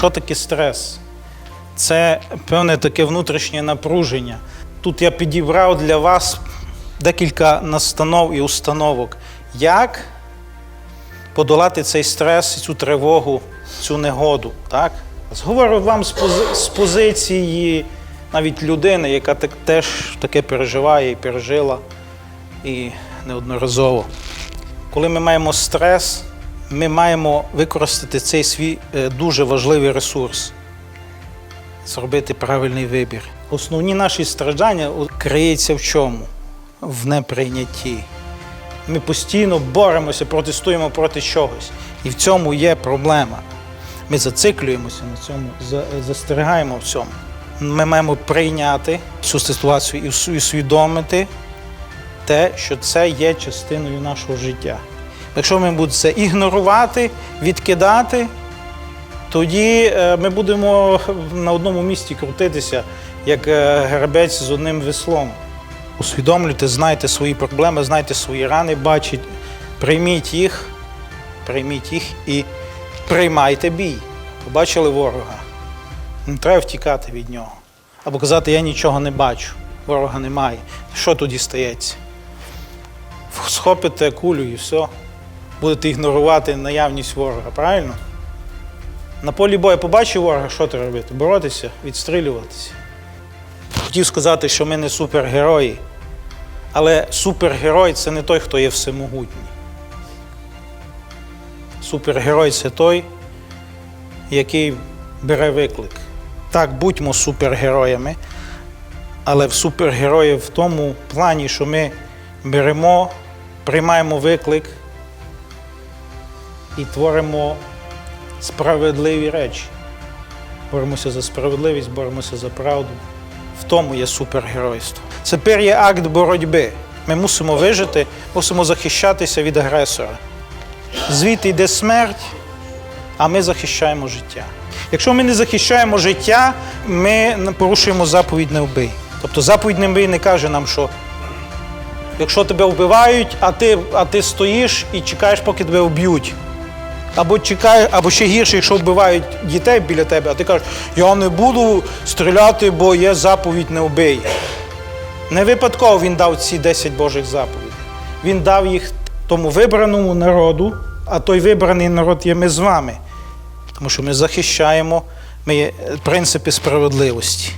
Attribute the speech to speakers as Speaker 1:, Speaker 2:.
Speaker 1: Що таке стрес? Це певне таке внутрішнє напруження. Тут я підібрав для вас декілька настанов і установок, як подолати цей стрес, цю тривогу, цю негоду. Так? Говорю вам з, пози- з позиції навіть людини, яка так, теж таке переживає і пережила і неодноразово. Коли ми маємо стрес, ми маємо використати цей свій е, дуже важливий ресурс зробити правильний вибір. Основні наші страждання криються в чому? В неприйнятті. Ми постійно боремося, протестуємо проти чогось. І в цьому є проблема. Ми зациклюємося на цьому, застерігаємо в цьому. Ми маємо прийняти цю ситуацію і усвідомити те, що це є частиною нашого життя. Якщо ми будемо це ігнорувати, відкидати, тоді е, ми будемо на одному місці крутитися, як е, гребець з одним веслом. Усвідомлюйте, знайте свої проблеми, знайте свої рани, бачіть, прийміть їх, прийміть їх і приймайте бій. Побачили ворога. Не треба втікати від нього. Або казати, я нічого не бачу, ворога немає. Що тоді стається? Схопите кулю і все. Будете ігнорувати наявність ворога, правильно? На полі бою побачив ворога, що ти робити? Боротися, відстрілюватися. Хотів сказати, що ми не супергерої, але супергерой це не той, хто є всемогутній. Супергерой це той, який бере виклик. Так, будьмо супергероями, але в супергерої в тому плані, що ми беремо, приймаємо виклик і творимо справедливі речі. Боремося за справедливість, боремося за правду. В тому є супергеройство. Тепер є акт боротьби. Ми мусимо вижити, мусимо захищатися від агресора. Звідти йде смерть, а ми захищаємо життя. Якщо ми не захищаємо життя, ми порушуємо заповідь не вбий. Тобто заповідь не вбий не каже нам, що якщо тебе вбивають, а ти, а ти стоїш і чекаєш, поки тебе вб'ють. Або чекає, або ще гірше, якщо вбивають дітей біля тебе, а ти кажеш, я не буду стріляти, бо є заповідь не вбий. Не випадково він дав ці 10 Божих заповідей. Він дав їх тому вибраному народу, а той вибраний народ є ми з вами. Тому що ми захищаємо ми е, принципи справедливості.